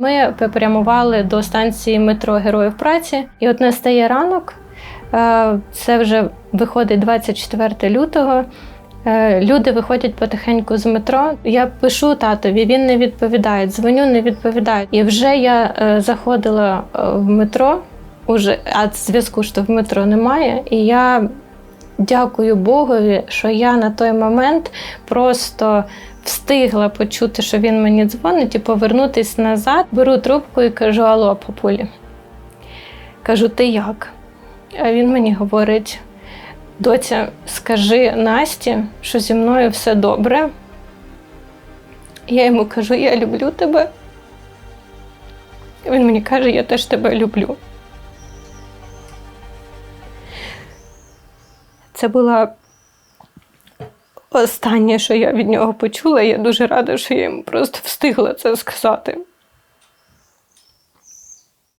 Ми попрямували до станції метро Героїв праці, і от настає ранок. е, Це вже виходить 24 лютого. Е, Люди виходять потихеньку з метро. Я пишу татові, він не відповідає, дзвоню, не відповідає. І вже я е, заходила в метро, уже, а зв'язку ж то в метро немає. І я дякую Богові, що я на той момент просто встигла почути, що він мені дзвонить, і повернутись назад. Беру трубку і кажу: Алло, папулі. Кажу, ти як? А він мені говорить: доця, скажи Насті, що зі мною все добре. Я йому кажу, я люблю тебе. Він мені каже, я теж тебе люблю. Це була останнє, що я від нього почула. Я дуже рада, що я йому просто встигла це сказати.